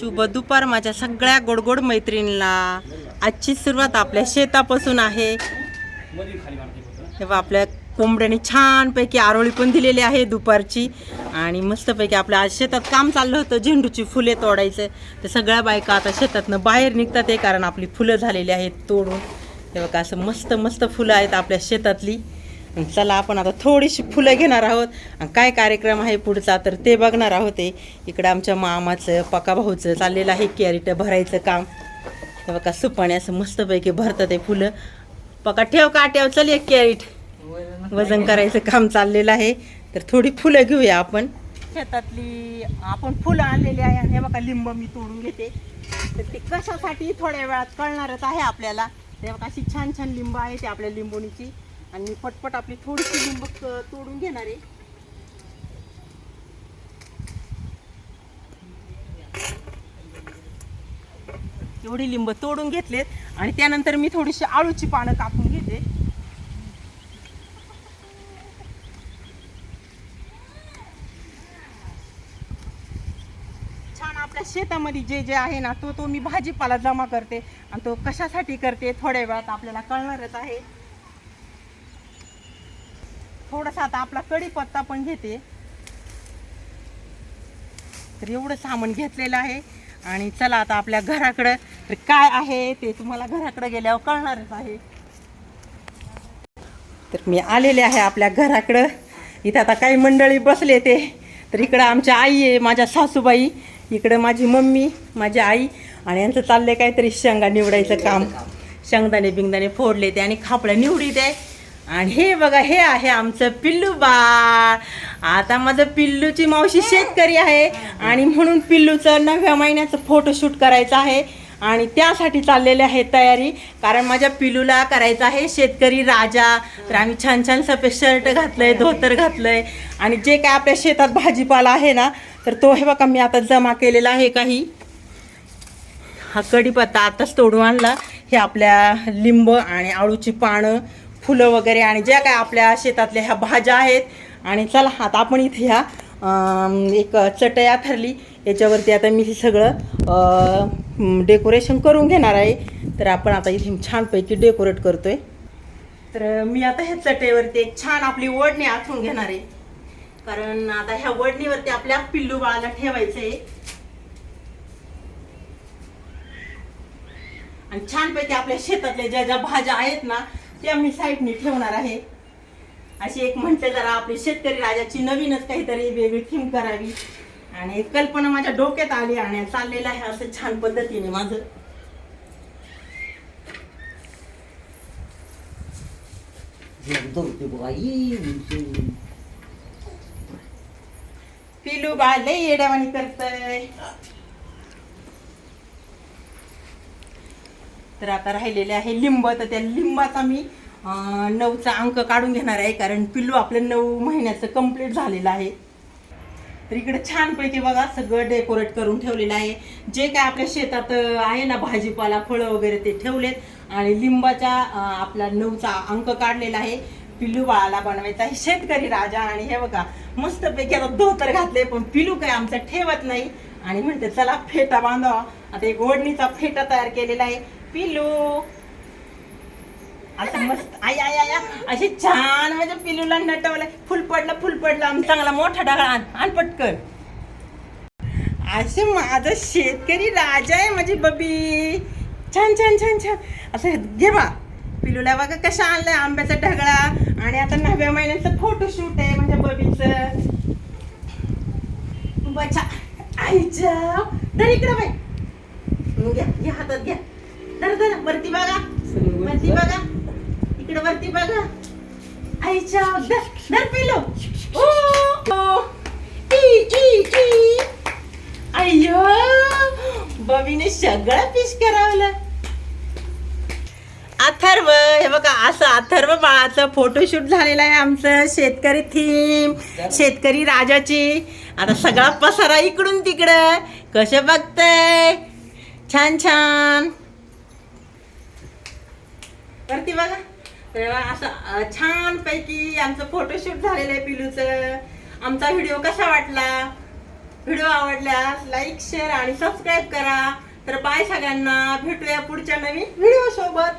शुभ दुपार माझ्या सगळ्या गोडगोड मैत्रिणीला आजची सुरुवात आपल्या शेतापासून आहे. तेव्हा आपल्या कोंबड्याने छानपैकी आरोळी पण दिलेली आहे दुपारची. आणि मस्तपैकी आपल्या आज शेतात काम चाललं होतं झेंडूची फुले तोडायचं. तर सगळ्या बायका आता शेतातनं बाहेर निघतात आहे कारण आपली फुलं झालेली आहेत तोडून. तेव्हा का असं मस्त मस्त फुलं आहेत आपल्या शेतातली. चला आपण आता थोडीशी फुलं घेणार आहोत. आणि काय कार्यक्रम आहे पुढचा तर ते बघणार आहोत ते. इकडं आमच्या मामाचं पका भाऊचं चाललेलं आहे कॅरेट भरायचं काम. तेव्हा बघा सुपाने असं मस्तपैकी भरतं ते फुलं. पका ठेव का ठेव चल एक कॅरेट. वजन करायचं काम चाललेलं आहे. तर थोडी फुलं घेऊया आपण. शेतातली आपण फुलं आणलेली आहे आणि हे बघा लिंब मी तोडून घेते. तर ते कशासाठी थोड्या वेळात कळणारच आहे आपल्याला. ते बघा अशी छान छान लिंब आहे ते आपल्या लिंबोणीची. आणि मी पटपट आपली थोडीशी लिंब तोडून घेणार आहे. एवढी लिंब तोडून घेतलेत. आणि त्यानंतर मी थोडीशी आळूची पानं कापून घेते. छान आपल्या शेतामध्ये जे जे आहे ना तो तो मी भाजीपाला जमा करते. आणि तो कशासाठी करते थोड्या वेळात आपल्याला कळणारच आहे. थोडासा आता आपला कढीपत्ता पण घेते. तर एवढं सामान घेतलेलं आहे. आणि चला आता आपल्या घराकडं तर काय आहे ते तुम्हाला घराकडे गेल्यावर कळणारच आहे. तर मी आलेले आहे आपल्या घराकडं. इथं आता काही मंडळी बसले ते. तर इकडं आमच्या आई आहे माझ्या सासूबाई. इकडं माझी मम्मी माझी आई. आणि यांचं चाललंय काहीतरी शेंगा निवडायचं काम. शेंगदाणे बिंगदाणे फोडले ते आणि खापड्या निवडी आहे आणि हे बघा हे आहे आमचं पिल्लू बाळ. आता माझं पिल्लूची मावशी शेतकरी आहे आणि म्हणून पिल्लूचं नव्या महिन्याचं फोटोशूट करायचं आहे. आणि त्यासाठी चाललेली आहे तयारी कारण माझ्या पिलूला करायचं आहे शेतकरी राजा. तर आम्ही छान छान सफेद शर्ट घातलंय धोतर घातलंय. आणि जे काय आपल्या शेतात भाजीपाला आहे ना तर तो हे बघा मी आता जमा केलेला आहे काही. हा कढीपत्ता आताच तोडून आणला. हे आपल्या लिंब आणि आळूची पानं फुलं वगैरे आणि ज्या काय आपल्या शेतातल्या ह्या भाज्या आहेत. आणि चला आता आपण इथे ह्या एक चटया ठरली याच्यावरती आता मी हे सगळं डेकोरेशन करून घेणार आहे. तर आपण आता इथे छानपैकी डेकोरेट करतोय. तर मी आता ह्या चटईवरती एक छान आपली वडणी आठवून घेणार आहे. कारण आता ह्या वडणीवरती आपल्या पिल्लू बाळाला ठेवायचं आहे आणि छानपैकी आपल्या शेतातल्या ज्या ज्या भाज्या आहेत ना त्या मी साईडने ठेवणार आहे. अशी एक म्हणते जरा आपली शेतकरी राजाची नवीनच काहीतरी वेगळी थीम करावी. आणि एक कल्पना माझ्या डोक्यात आली आणि चाललेलं आहे असं छान पद्धतीने माझं. पिलू बाळ लय येड्यावानी करतय. तर आता राहिलेले आहे लिंब. तर त्या लिंबाचा मी नऊचा अंक काढून घेणार आहे कारण पिल्लू आपलं नऊ महिन्याचं कंप्लीट झालेलं आहे. तर इकडे छानपैकी बघा सगळं डेकोरेट करून ठेवलेलं आहे. जे काय आपल्या शेतात आहे ना भाजीपाला फळं वगैरे ते ठेवलेत. आणि लिंबाच्या आपला नऊचा अंक काढलेला आहे. पिल्लू बाळाला बनवायचा आहे शेतकरी राजा. आणि हे बघा मस्तपैकी आता धोतर घातले पण पिलू काय आमचं ठेवत नाही. आणि म्हणते चला फेटा बांधावा. आता एक ओढणीचा फेटा तयार केलेला आहे. पिलू. असं मस्त आई आई आया अशी छान म्हणजे पिलूला नटवलं फुल पडलं फुल पडलं. चांगला मोठा ढगाळ आण आण पटकन. असे माझा शेतकरी राजा आहे माझी बबी. छान छान छान छान. असं घे बा. पिलूला बघा कशा आणलाय आंब्याचा ढगळा. आणि आता नव्या महिन्याचं फोटोशूट आहे माझ्या बबीचं. बचा आईच्या तर इकडं बाई. घ्या घ्या हातात घ्या. वरती बघा. वरती बघा. इकडे वरती बघा. आईच्या धर धर पिलो. ओ. ई ई ई. अय्यो बबीने सगळं फिश करावलं. अथर्व हे बघा असं अथर्व बाळाचं फोटोशूट झालेलं आहे आमचं शेतकरी थीम शेतकरी राजाची. आता सगळा पसारा इकडून तिकडं. कसं बघतंय? छान छान. वरती बघा. तर असं छानपैकी आमचं फोटोशूट झालेलं आहे पिलूचं. आमचा व्हिडिओ कसा वाटला? व्हिडिओ आवडल्यास लाईक शेअर आणि सबस्क्राईब करा. तर बाय सगळ्यांना. भेटूया पुढच्या नवीन व्हिडिओ सोबत.